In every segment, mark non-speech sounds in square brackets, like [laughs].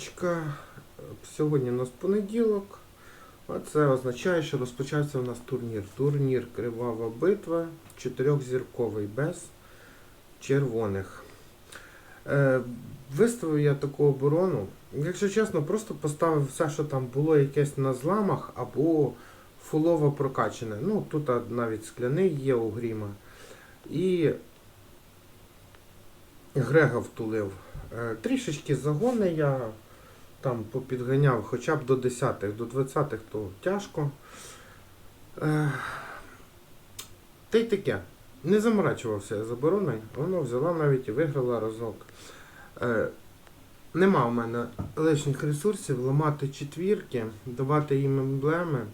раночка. Сьогодні у нас понеділок. А це означає, що розпочався у нас турнір. Турнір Кривава битва, чотирьохзірковий без червоних. Е, виставив я таку оборону. Якщо чесно, просто поставив все, що там було якесь на зламах або фулово прокачане. Ну, тут навіть скляний є у гріма. І Грега втулив. Е, Трішечки загони я там попідганяв хоча б до 10-х, до 20-х то тяжко. Е, Та й таке. Не заморачувався я з обороною, воно взяла навіть і виграла разок. Е, Нема в мене лишніх ресурсів ламати четвірки, давати їм емблеми,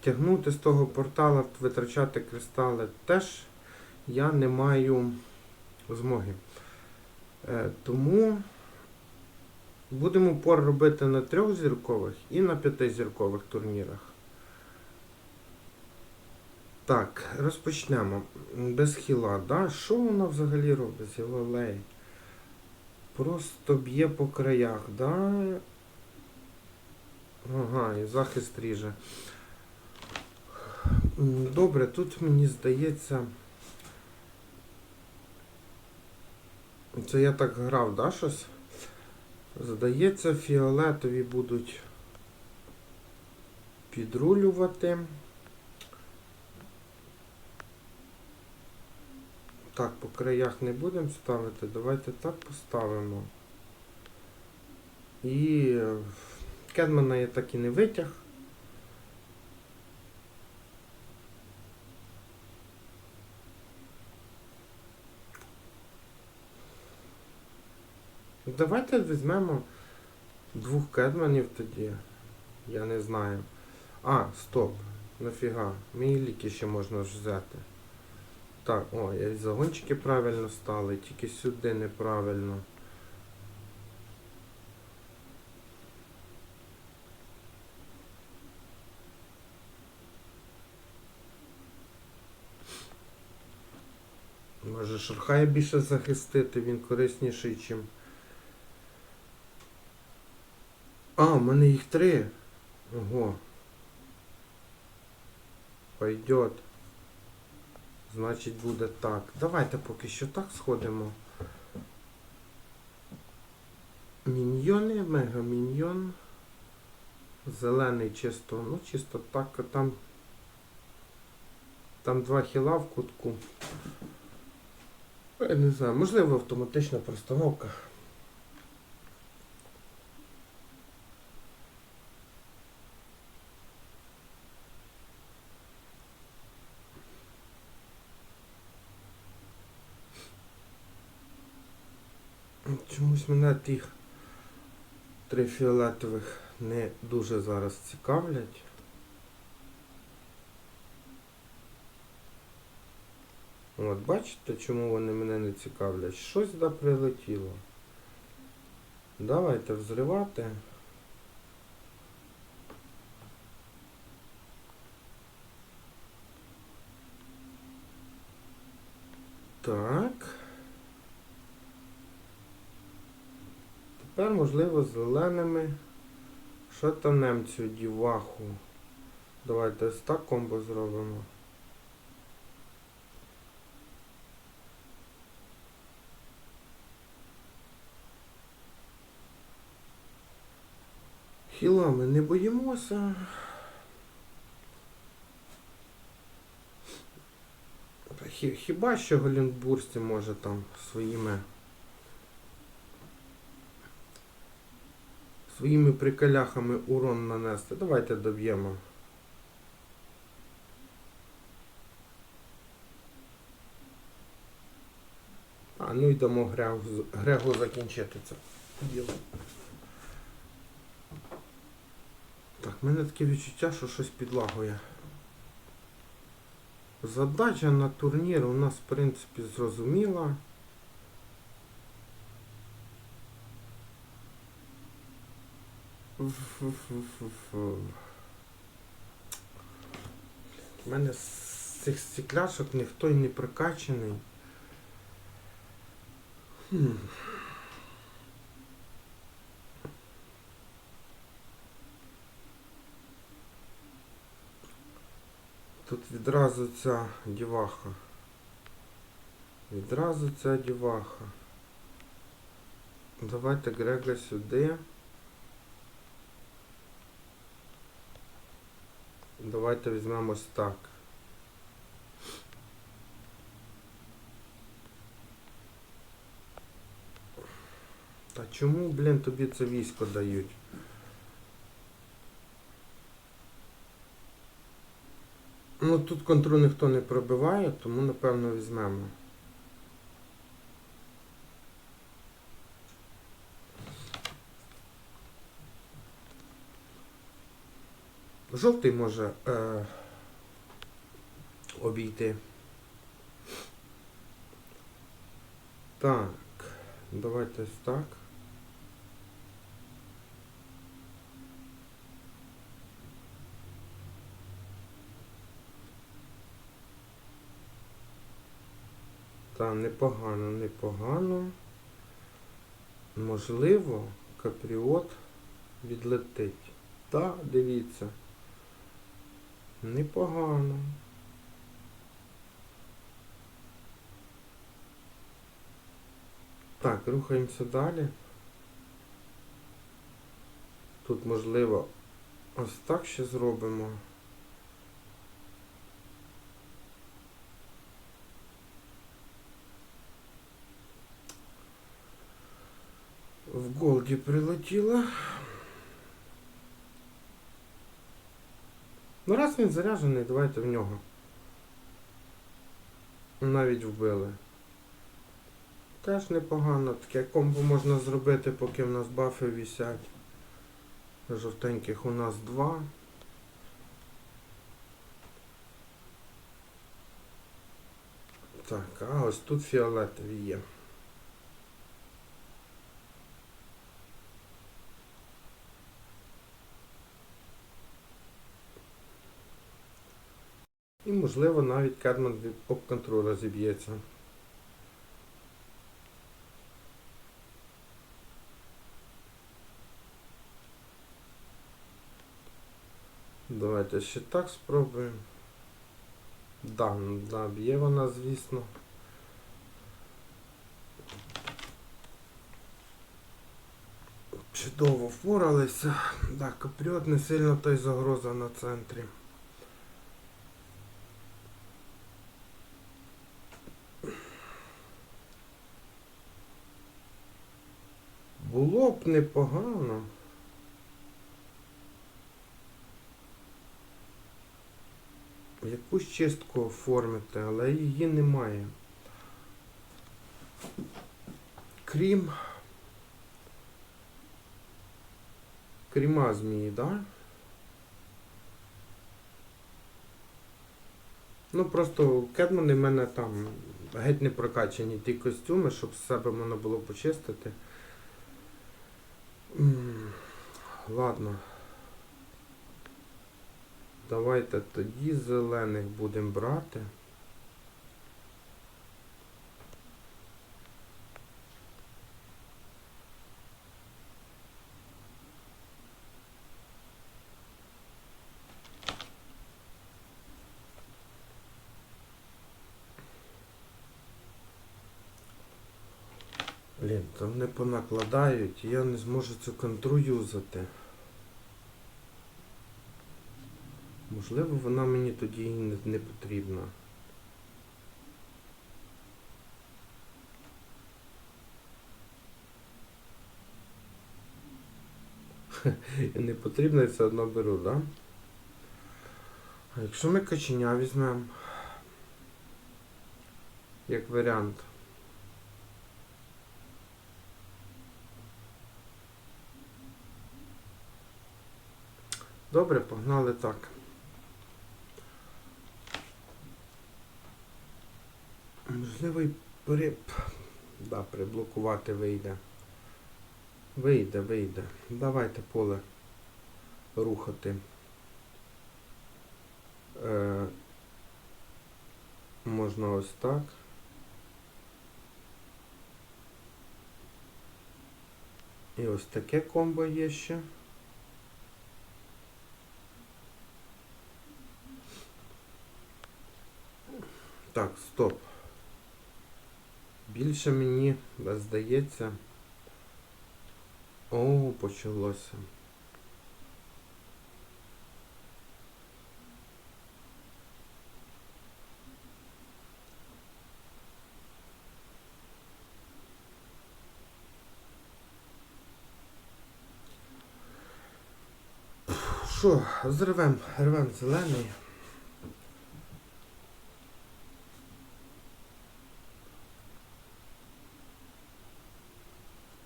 тягнути з того портала, витрачати кристали. Теж я не маю змоги. Е, Тому будемо упор робити на трьохзіркових і на п'ятизіркових турнірах. Так, розпочнемо. Без хіла, да? Що вона взагалі робить? Зілолей? Просто б'є по краях, да? Ага, і захист ріже. Добре, тут мені здається. Це я так грав, да, щось? Здається, фіолетові будуть підрулювати. Так, по краях не будемо ставити. Давайте так поставимо. І Кедмана я так і не витяг. Давайте візьмемо двох кедманів тоді. Я не знаю. А, стоп. Нафіга. Мені ліки ще можна ж взяти. Так, о, і загончики правильно стали, тільки сюди неправильно. Може Шурхая більше захистити, він корисніший, чим. А, в мене їх три. Ого. Пойдет. Значить буде так. Давайте поки що так сходимо. Міньйони, мега міньйон. Зелений чисто, ну чисто так, там. Там два хіла в кутку. Я не знаю, можливо автоматична простановка. Чомусь мене тих три фіолетових не дуже зараз цікавлять. От, бачите, чому вони мене не цікавлять? Щось да прилетіло. Давайте взривати. Так. Тепер, можливо, зеленими шатанем цю діваху. Давайте ось так комбо зробимо. Хіла ми не боїмося. Хіба що Голінбурсті може там своїми своїми приколяхами урон нанести. Давайте доб'ємо. А, ну йдемо Грегу, Грегу закінчити це діло. Так, в мене таке відчуття, що щось підлагує. Задача на турнір у нас, в принципі, зрозуміла. У мене з цих стекляшок ніхто і не прокачаний. Хм. Тут відразу ця діваха. Відразу ця діваха. Давайте Грега сюди. Давайте візьмемо ось так. Та чому, блін, тобі це військо дають? Ну тут контру ніхто не пробиває, тому напевно візьмемо. Жовтий може е, обійти. Так, давайте так. Та, непогано, непогано. Можливо, капріот відлетить. Та, дивіться. Непогано. Так, рухаємося далі. Тут можливо ось так ще зробимо. В Голді прилетіло. Ну раз він заряджений, давайте в нього. Навіть вбили. Теж непогано. Таке комбо можна зробити, поки в нас бафи вісять. Жовтеньких у нас два. Так, а ось тут фіолетові є. І можливо навіть Кедман від поп-контроля зіб'ється. Давайте ще так спробуємо. Да, да, б'є вона, звісно. Чудово впоралися. Да, капріот не сильно той загроза на центрі. Б непогано. Якусь чистку оформити, але її немає. Крім. Кріма змії, да? Ну просто у в мене там геть не прокачані ті костюми, щоб себе можна було почистити. Ладно. Давайте тоді зелених будемо брати. Блін, там не понакладають, я не зможу цю контру юзати. Можливо, вона мені тоді і не, не потрібна. [laughs] І не потрібно і все одно беру, да? А якщо ми каченя візьмемо, як варіант. Добре, погнали так. Можливо, при... Да, приблокувати вийде. Вийде, вийде. Давайте поле рухати. Е, можна ось так. І ось таке комбо є ще. Так, стоп. Більше мені здається. О, почалося. Що, зривем, рвем зелений.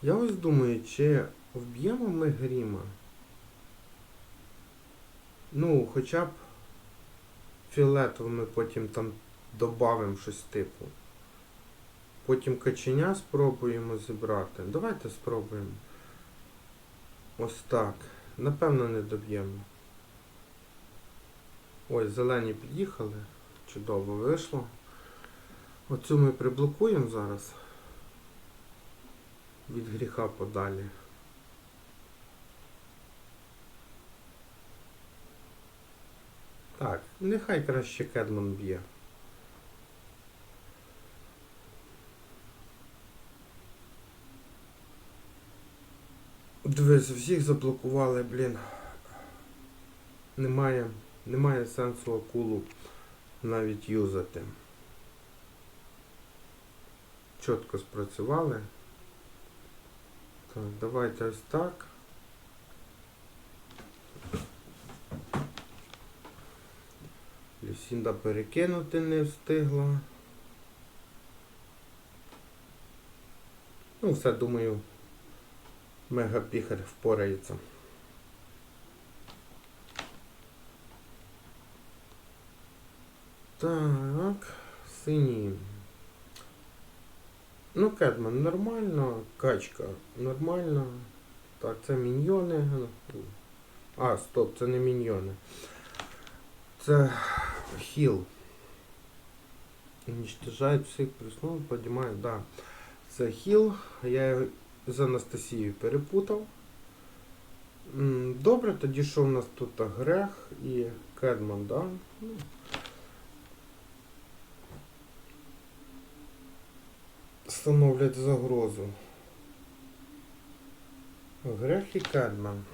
Я ось думаю, чи вб'ємо ми гріма? Ну, хоча б фіолетовими потім там додамо щось типу. Потім каченя спробуємо зібрати. Давайте спробуємо. Ось так. Напевно, не доб'ємо. Ось, зелені під'їхали. Чудово вийшло. Оцю ми приблокуємо зараз. Від гріха подалі. Так, нехай краще Кедман б'є. Дивись, всіх заблокували, блін. Немає, немає сенсу акулу навіть юзати. Чітко спрацювали. Так, давайте ось так. Люсінда перекинути не встигла. Ну, все, думаю, мегапіхер впорається. Так, синій. Ну, Кедман нормально, качка нормально. Так, це міньйони. А, стоп, це не міньйони. Це хіл. Уничтожает всіх приснув, поднимаю, да. Це хіл. Я його з Анастасією перепутав. Добре, тоді що у нас тут грех і Кедман, да? Становлять загрозу. Грех і Кедман.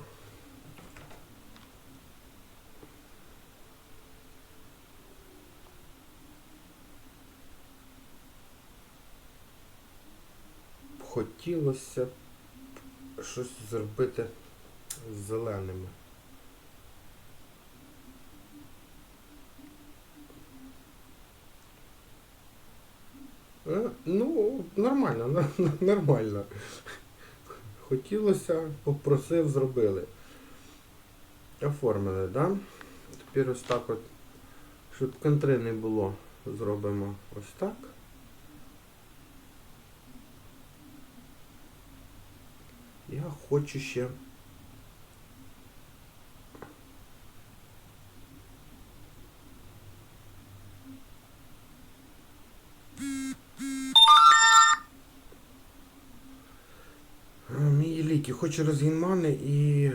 Хотілося б щось зробити з зеленими. Ну, нормально, нормально. Хотілося, попросив, зробили. Оформили, да? Тепер ось так от, щоб контри не було, зробимо ось так. Я хочу ще. Е, Ліки хоче розгін мани і.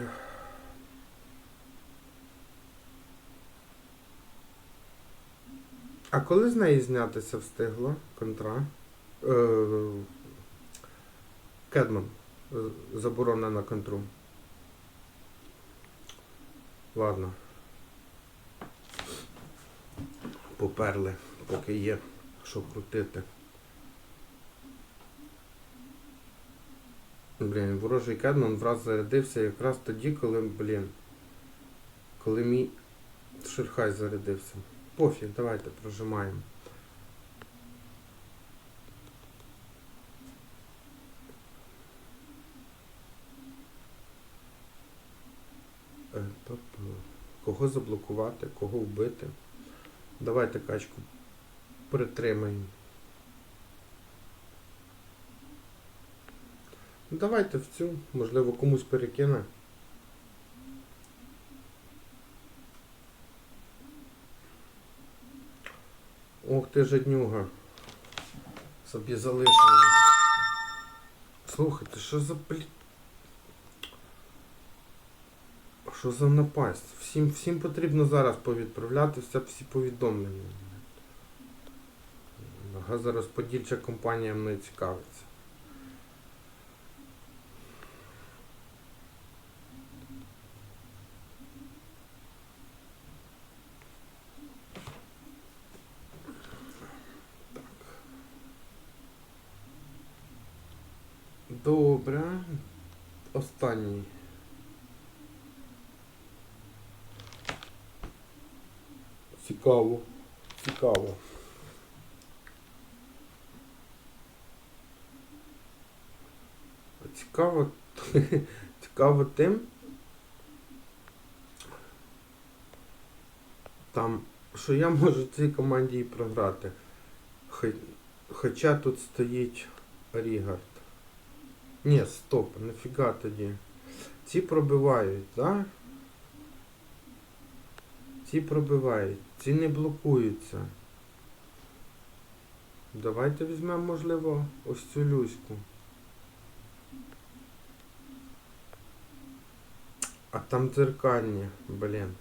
А коли з неї знятися встигло контра? Е, Кедман. Заборона на контру. Ладно. Поперли, поки є що крутити. Блін, ворожий кедман враз зарядився якраз тоді, коли, блін, коли мій шерхай зарядився. Пофіг, давайте прожимаємо. Е, Тобто, кого заблокувати, кого вбити. Давайте качку притримаємо. Давайте в цю, можливо, комусь перекине. Ох ти жаднюга. Собі залишили. Слухайте, що за блі... Що за напасть? Всім, всім потрібно зараз повідправляти все, всі повідомлення. газорозподільча компанія мною цікавиться. Добре. Останній. Цікаво. Цікаво. Цікаво, [laughs] цікаво тим. Там, що я можу цій команді і програти. Хоча тут стоїть Рігард. Ні, стоп, нафіга тоді. Ці пробивають, так? Да? Ці пробивають, ці не блокуються. Давайте візьмемо, можливо, ось цю люську. А там дзеркальні, блін.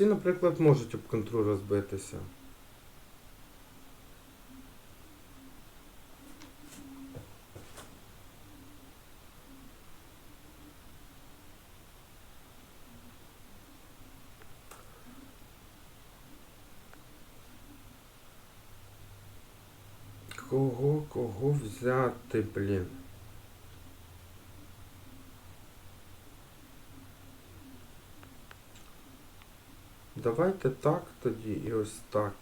Ну, Ці, наприклад, можуть об контру розбитися. Кого, кого взяти, блін? Давайте так тоді і ось так.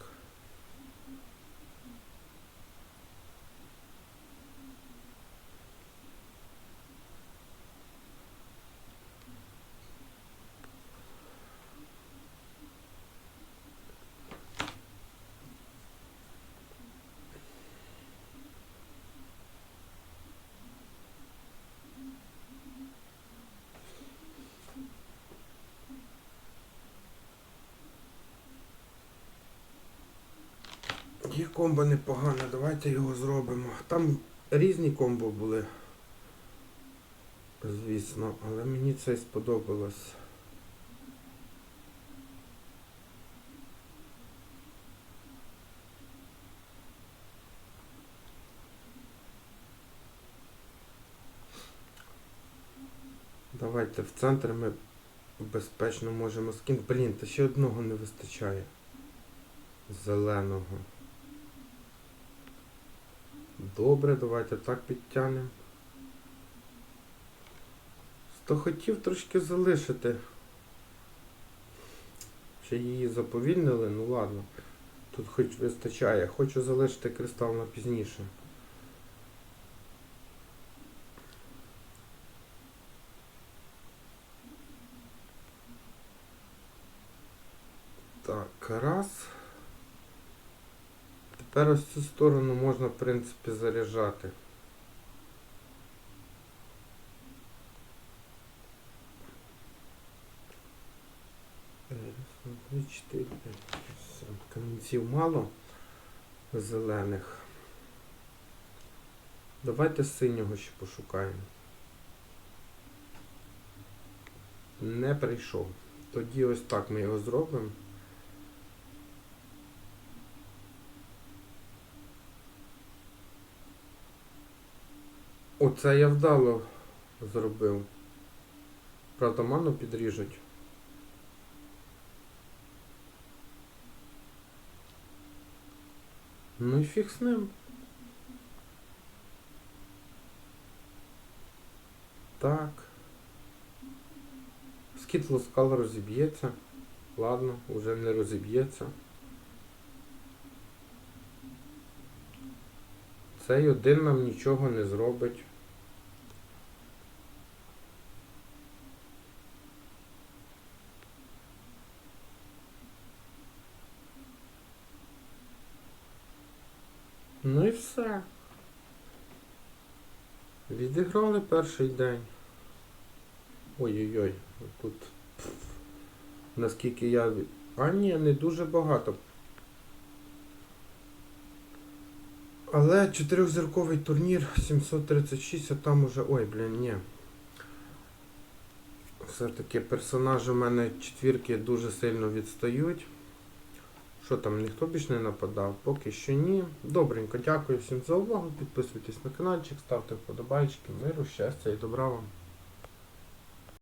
Є комбо непогане, давайте його зробимо. Там різні комбо були. Звісно, але мені це сподобалось. Давайте в центр ми безпечно можемо скинути. Блін, та ще одного не вистачає. Зеленого. Добре, давайте так підтягнемо. То хотів трошки залишити. Ще її заповільнили, ну ладно. Тут хоч вистачає. Хочу залишити кристал на пізніше. Так, раз. Тепер ось цю сторону можна, в принципі, заряджати. Камінців мало зелених. Давайте синього ще пошукаємо. Не прийшов. Тоді ось так ми його зробимо. Оце я вдало зробив. Правда, ману підріжуть. Ну і фіг з ним. Так. Скіт лоскал розіб'ється. Ладно, уже не розіб'ється. Цей один нам нічого не зробить. Ну і все. Відіграли перший день. Ой-ой-ой, тут наскільки я... А ні, не дуже багато. Але чотирьохзірковий турнір 736, а там уже. Ой, блін, ні. Все-таки персонажі у мене четвірки дуже сильно відстають. Що там, ніхто більш не нападав? Поки що ні. Добренько, дякую всім за увагу. Підписуйтесь на каналчик, ставте вподобайки. Миру, щастя і добра вам.